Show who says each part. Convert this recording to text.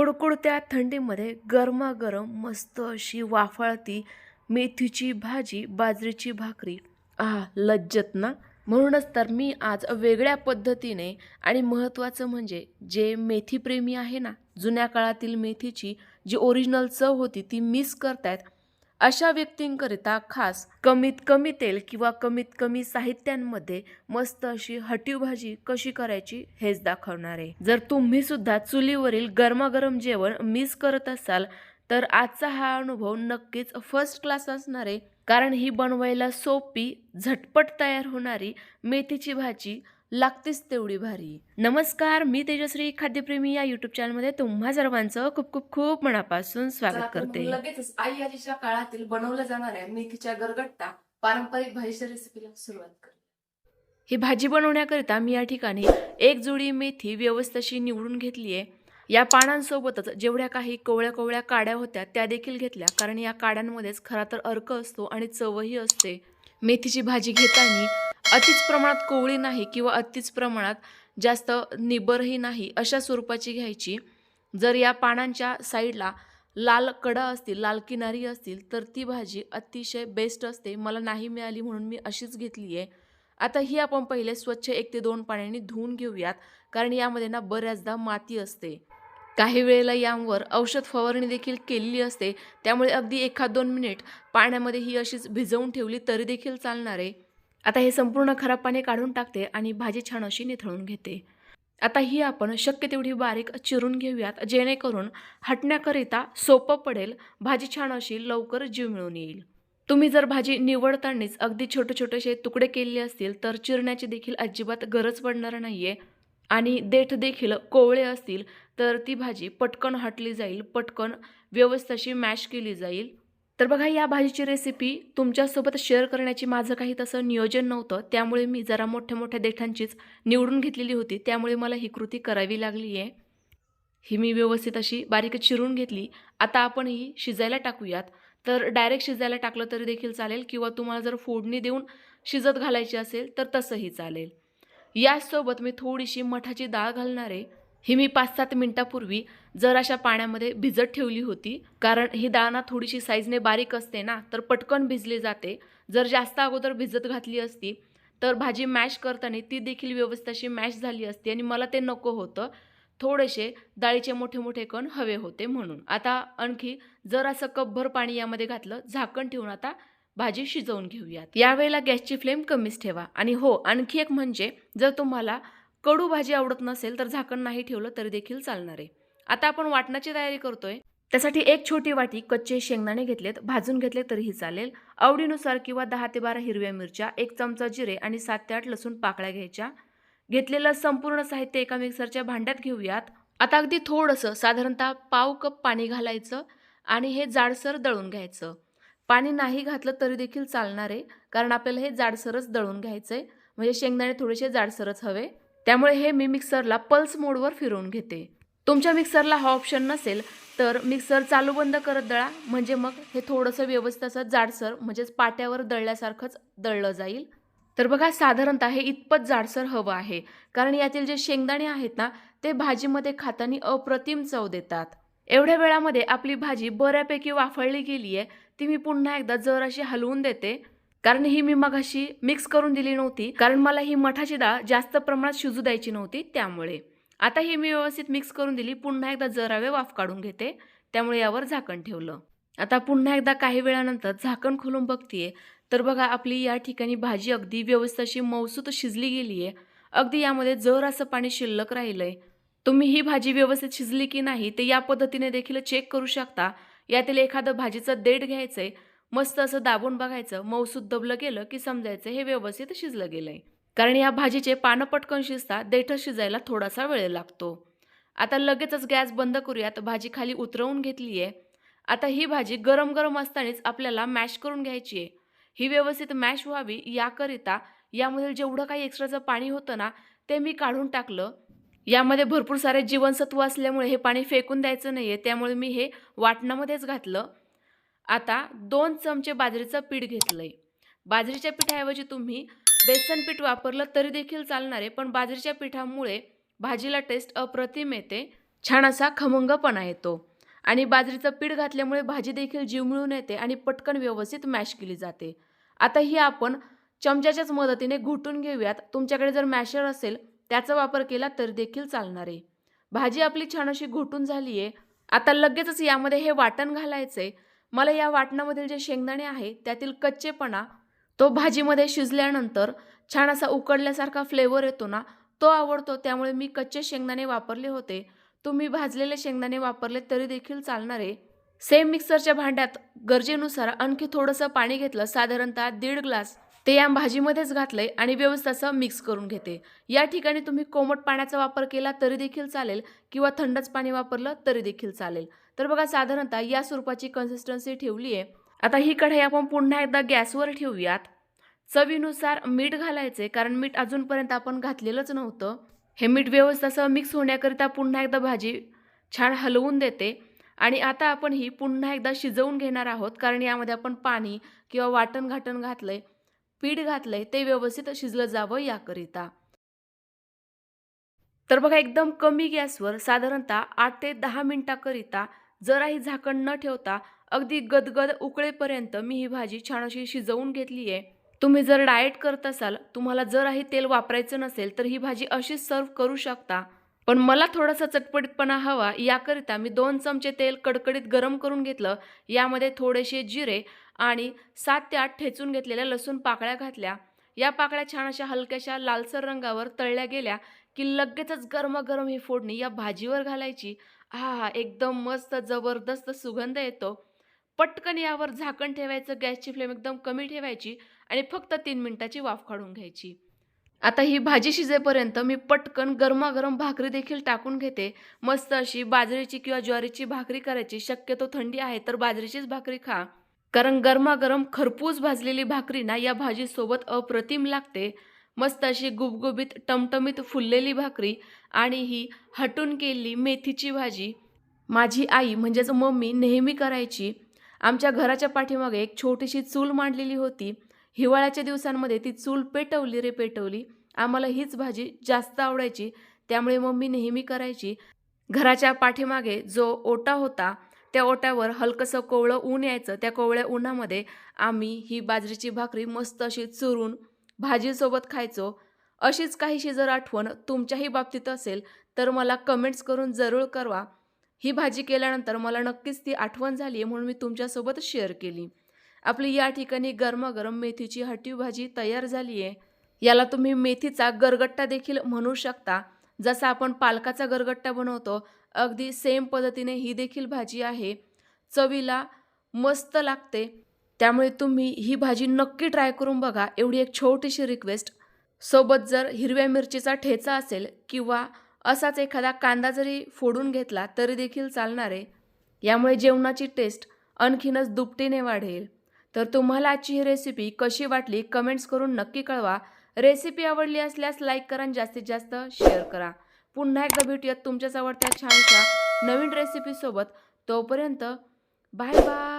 Speaker 1: कुडकुडत्या थंडीमध्ये गरमागरम मस्त अशी वाफाळती मेथीची भाजी बाजरीची भाकरी. आहा लज्जत ना? म्हणूनच तर मी आज वेगळ्या पद्धतीने आणि महत्त्वाचं म्हणजे जे मेथीप्रेमी आहे ना जुन्या काळातील मेथीची जी ओरिजिनल चव होती ती मिस करतायत अशा व्यक्तींकरिता खास कमीत कमी तेल किंवा कमीत कमी साहित्यांमध्ये मस्त अशी हटीव भाजी कशी करायची हेच दाखवणार आहे. जर तुम्ही सुद्धा चुलीवरील गरमागरम जेवण मिस करत असाल तर आजचा हा अनुभव नक्कीच फर्स्ट क्लास असणार आहे. कारण ही बनवायला सोपी झटपट तयार होणारी मेथीची भाजी लागतेच तेवढी भारी. नमस्कार मी तेजश्री खाद्यप्रेमी या युट्यूब चॅनलमध्ये तुम्हा सर्वांचं खूप खूप खूप मनापासून स्वागत करते. लगेचच आई आजीच्या काळातील बनवलं जाणाऱ्या मेथीच्या गरगट्टा पारंपरिक भाजीच्या रेसिपीला सुरुवात कर ही भाजी बनवण्याकरिता मी या ठिकाणी एक जोडी मेथी व्यवस्थितशी निवडून घेतली आहे या पानांसोबतच जेवढ्या काही कोवळ्या कोवळ्या काड्या होत्या त्या देखील घेतल्या. कारण या काड्यांमध्येच खरा तर अर्क असतो आणि चवही असते. मेथीची भाजी घेताना अतिच प्रमाणात कोवळी नाही किंवा अतिच प्रमाणात जास्त निबरही नाही अशा स्वरूपाची घ्यायची. जर या पानांच्या साईडला लाल कडा असतील लाल किनारी असतील तर ती भाजी अतिशय बेस्ट असते. मला नाही मिळाली म्हणून मी अशीच घेतली आहे आता ही आपण पहिले स्वच्छ एक ते दोन पाण्याने धुवून घेऊयात कारण यामध्ये ना बऱ्याचदा माती असते. काही वेळेला यांवर औषध फवारणी देखील केलेली असते. त्यामुळे अगदी एखाद दोन मिनिट पाण्यामध्ये ही अशीच भिजवून ठेवली तरी देखील चालणार. आहे आता हे संपूर्ण खराब पाणी काढून टाकते आणि भाजी छान अशी निथळून घेते. आता ही आपण शक्य तेवढी बारीक चिरून घेऊयात जेणेकरून हटण्याकरिता सोपं पडेल भाजी छान अशी लवकर जीव मिळून येईल. तुम्ही जर भाजी निवडतानाच अगदी छोटे छोटेसे तुकडे केले असतील तर चिरण्याची देखील अजिबात गरज पडणार नाही आहे आणि देठ देखील कोवळे असतील तर ती भाजी पटकन हटली जाईल पटकन व्यवस्थाशी मॅश केली जाईल. तर बघा या भाजीची रेसिपी तुमच्यासोबत शेअर करण्याची माझं काही तसं नियोजन नव्हतं. त्यामुळे मी जरा मोठ्या मोठ्या देठांचीच निवडून घेतलेली होती. त्यामुळे मला ही कृती करावी लागली आहे ही मी व्यवस्थित अशी बारीक चिरून घेतली. आता आपण ही शिजायला टाकूयात. तर डायरेक्ट शिजायला टाकलं तरी देखील चालेल किंवा तुम्हाला जर फोडणी देऊन शिजत घालायची असेल तर तसंही चालेल. याचसोबत मी थोडीशी मठाची डाळ घालणार आहे. ही मी पाच सात मिनटापूर्वी जर अशा पाण्यामध्ये भिजत ठेवली होती कारण ही डाळ थोडीशी साईजने बारीक असते ना तर पटकन भिजली जाते. जर जास्त अगोदर भिजत घातली असती तर भाजी मॅश करताना ती देखील व्यवस्थाशी मॅश झाली असती आणि मला ते नको होतं. थोडेसे डाळीचे मोठे मोठे कण हवे होते म्हणून. आता आणखी जर असं कपभर पाणी यामध्ये घातलं झाकण ठेवून आता भाजी शिजवून घेऊयात. यावेळेला गॅसची फ्लेम कमीच ठेवा. आणि हो आणखी एक म्हणजे जर तुम्हाला कडू भाजी आवडत नसेल तर झाकण नाही ठेवलं तरी देखील चालणार आहे. आता आपण वाटणाची तयारी करतोय. त्यासाठी एक छोटी वाटी कच्चे शेंगदाणे घेतलेत भाजून घेतले तरीही चालेल. आवडीनुसार किंवा दहा ते बारा हिरव्या मिरच्या एक चमचा जिरे आणि सात ते आठ लसूण पाकळ्या घ्यायच्या. घेतलेलं संपूर्ण साहित्य एका मिक्सरच्या भांड्यात घेऊयात. आता अगदी थोडंसं साधारणतः पाव कप पाणी घालायचं आणि हे जाडसर दळून घ्यायचं. पाणी नाही घातलं तरी देखील चालणार आहे कारण आपल्याला हे जाडसरच दळून घ्यायचं आहे म्हणजे शेंगदाणे थोडेसे जाडसरच हवे. त्यामुळे हे मी मिक्सरला पल्स मोडवर फिरवून घेते. तुमच्या मिक्सरला हा ऑप्शन नसेल तर मिक्सर चालू बंद करत दळा. म्हणजे मग हे थोडंसं व्यवस्थित असं जाडसर म्हणजेच पाट्यावर दळल्यासारखंच दळलं जाईल. तर बघा साधारणतः हे इतपत जाडसर हवं आहे. कारण यातील जे शेंगदाणे आहेत ना ते भाजीमध्ये खाताना अप्रतिम चव देतात. एवढ्या वेळामध्ये आपली भाजी बऱ्यापैकी वाफळली गेली आहे ती मी पुन्हा एकदा जर अशी हलवून देते. कारण ही मी मघाशी मिक्स करून दिली नव्हती. कारण मला ही मठाची डाळ जास्त प्रमाणात शिजू द्यायची नव्हती त्यामुळे. आता ही मी व्यवस्थित मिक्स करून दिली पुन्हा एकदा जरावे वाफ काढून घेते त्यामुळे यावर झाकण ठेवलं. आता पुन्हा एकदा काही वेळानंतर झाकण खोलून बघतीये. तर बघा आपली या ठिकाणी भाजी अगदी व्यवस्थित अशी मौसूत शिजली गेली आहे अगदी यामध्ये जर असं पाणी शिल्लक राहिलंय तुम्ही ही भाजी व्यवस्थित शिजली की नाही ते या पद्धतीने देखील चेक करू शकता. यातील एखादं भाजीचं देठ घ्यायचंय मस्त असं दाबून बघायचं मौसूद दबलं गेलं की समजायचं हे व्यवस्थित शिजलं गेलंय. कारण या भाजीचे पानं पटकन शिजता देठ शिजायला थोडासा वेळ लागतो. आता लगेचच गॅस बंद करूयात भाजी खाली उतरवून घेतली आहे आता ही भाजी गरम गरम असतानाच आपल्याला मॅश करून घ्यायची आहे. ही व्यवस्थित मॅश व्हावी याकरिता यामधील जेवढं काही एक्स्ट्राचं पाणी होतं ना ते मी काढून टाकलं. यामध्ये भरपूर सारे जीवनसत्व असल्यामुळे हे पाणी फेकून द्यायचं नाही आहे त्यामुळे मी हे वाटणामध्येच घातलं. आता दोन चमचे बाजरीचं पीठ घेतलं आहे बाजरीच्या पिठाऐवजी तुम्ही बेसन पीठ वापरलं तरी देखील चालणार आहे पण बाजरीच्या पिठामुळे भाजीला टेस्ट अप्रतिम येते छान असा खमंगपणा येतो. आणि बाजरीचं पीठ घातल्यामुळे भाजी देखील जिवमिळून येते आणि पटकन व्यवस्थित मॅश केली जाते. आता ही आपण चमच्याच्याच मदतीने घुटून घेऊयात. तुमच्याकडे जर मॅशर असेल त्याचा वापर केला तर देखील चालणार आहे. भाजी आपली छान अशी घुटून झाली आहे आता लगेचच यामध्ये हे वाटण घालायचंय. मला या वाटणामधील जे शेंगदाणे आहे त्यातील कच्चेपणा तो भाजीमध्ये शिजल्यानंतर छान असा उकडल्यासारखा फ्लेवर येतो ना तो आवडतो. त्यामुळे मी कच्चे शेंगदाणे वापरले होते. तुम्ही भाजलेले शेंगदाणे वापरले तरी देखील चालणारे सेम मिक्सरच्या भांड्यात गरजेनुसार आणखी थोडंसं पाणी घेतलं साधारणतः दीड ग्लास ते या भाजीमध्येच घातलं आहे आणि व्यवस्थित असं मिक्स करून घेते. या ठिकाणी तुम्ही कोमट पाण्याचा वापर केला तरी देखील चालेल किंवा थंडच पाणी वापरलं तरी देखील चालेल. तर बघा साधारणतः या स्वरूपाची कन्सिस्टन्सी ठेवली आहे आता ही कढाई आपण पुन्हा एकदा गॅसवर ठेवूयात. चवीनुसार मीठ घालायचे कारण मीठ अजूनपर्यंत आपण घातलेलंच नव्हतं. हे मीठ व्यवस्थित असं मिक्स होण्याकरिता पुन्हा एकदा भाजी छान हलवून देते. आणि आता आपण ही पुन्हा एकदा शिजवून घेणार आहोत कारण यामध्ये आपण पाणी किंवा वाटण घाटण घातलं आहे पीठ घातलंय ते व्यवस्थित शिजलं जावं याकरिता. तर बघा एकदम कमी गॅसवर साधारणतः आठ ते दहा मिनिटाकरिता जराही झाकण न ठेवता अगदी गदगद उकळेपर्यंत मी ही भाजी छान अशी शिजवून घेतली आहे. तुम्ही जर डाएट करत असाल तुम्हाला जराही तेल वापरायचं नसेल तर ही भाजी अशीच सर्व करू शकता. पण मला थोडासा चटपटीतपणा हवा याकरिता मी दोन चमचे तेल कडकडीत गरम करून घेतलं. यामध्ये थोडेसे जिरे आणि सात ते आठ ठेचून घेतलेल्या लसूण पाकळ्या घातल्या. या पाकळ्या छान अशा हलक्याशा लालसर रंगावर तळल्या गेल्या की लगेचच गरमागरम ही फोडणी या भाजीवर घालायची. हा हा एकदम मस्त जबरदस्त सुगंध येतो. पटकन यावर झाकण ठेवायचं गॅसची फ्लेम एकदम कमी ठेवायची आणि फक्त तीन मिनिटाची वाफ काढून घ्यायची. आता ही भाजी शिजेपर्यंत मी पटकन गरमागरम भाकरी देखील टाकून घेते. मस्त अशी बाजरीची किंवा ज्वारीची भाकरी करायची शक्यतो थंडी आहे तर बाजरीचीच भाकरी खा. कारण गरमागरम खरपूस भाजलेली भाकरी ना या भाजीसोबत अप्रतिम लागते. मस्त अशी गुबगुबीत टमटमीत फुललेली भाकरी आणि ही हटून केलेली मेथीची भाजी. माझी आई म्हणजेच मम्मी नेहमी करायची. आमच्या घराच्या पाठीमागे एक छोटीशी चूल मांडलेली होती. हिवाळ्याच्या दिवसांमध्ये ती चूल पेटवली रे पेटवली. आम्हाला हीच भाजी जास्त आवडायची. त्यामुळे मम्मी नेहमी करायची. घराच्या पाठीमागे जो ओटा होता त्या ओट्यावर हलकंसं कोवळं ऊन यायचं. त्या कोवळ्या उन्हामध्ये आम्ही ही बाजरीची भाकरी मस्त अशी चुरून भाजीसोबत खायचो. अशीच काहीशी जर आठवण तुमच्याही बाबतीत असेल तर मला कमेंट्स करून जरूर करवा ही भाजी केल्यानंतर मला नक्कीच ती आठवण झाली आहे म्हणून मी तुमच्यासोबत शेअर केली. आपली या ठिकाणी गरमागरम मेथीची हटीव भाजी तयार झाली आहे याला तुम्ही मेथीचा गरगट्टा देखील म्हणू शकता. जसा आपण पालकाचा गरगट्टा बनवतो अगदी सेम पद्धतीने ही देखील भाजी आहे. चवीला मस्त लागते. त्यामुळे तुम्ही ही भाजी नक्की ट्राय करून बघा. एवढी एक छोटीशी रिक्वेस्ट सोबत जर हिरव्या मिरचीचा ठेचा असेल किंवा असाच एखादा कांदा जरी फोडून घेतला तरी देखील चालणार आहे. यामुळे जेवणाची टेस्ट आणखीनच दुपटीने वाढेल. तर तुम्हाला आजची ही रेसिपी कशी वाटली कमेंट्स करून नक्की कळवा. रेसिपी आवडली असल्यास लाईक करा आणि जास्तीत जास्त शेअर करा. पुन्हा एकदा भेटूयात तुमच्याच आवडत्या छानशा नवीन रेसिपीसोबत तोपर्यंत बाय बाय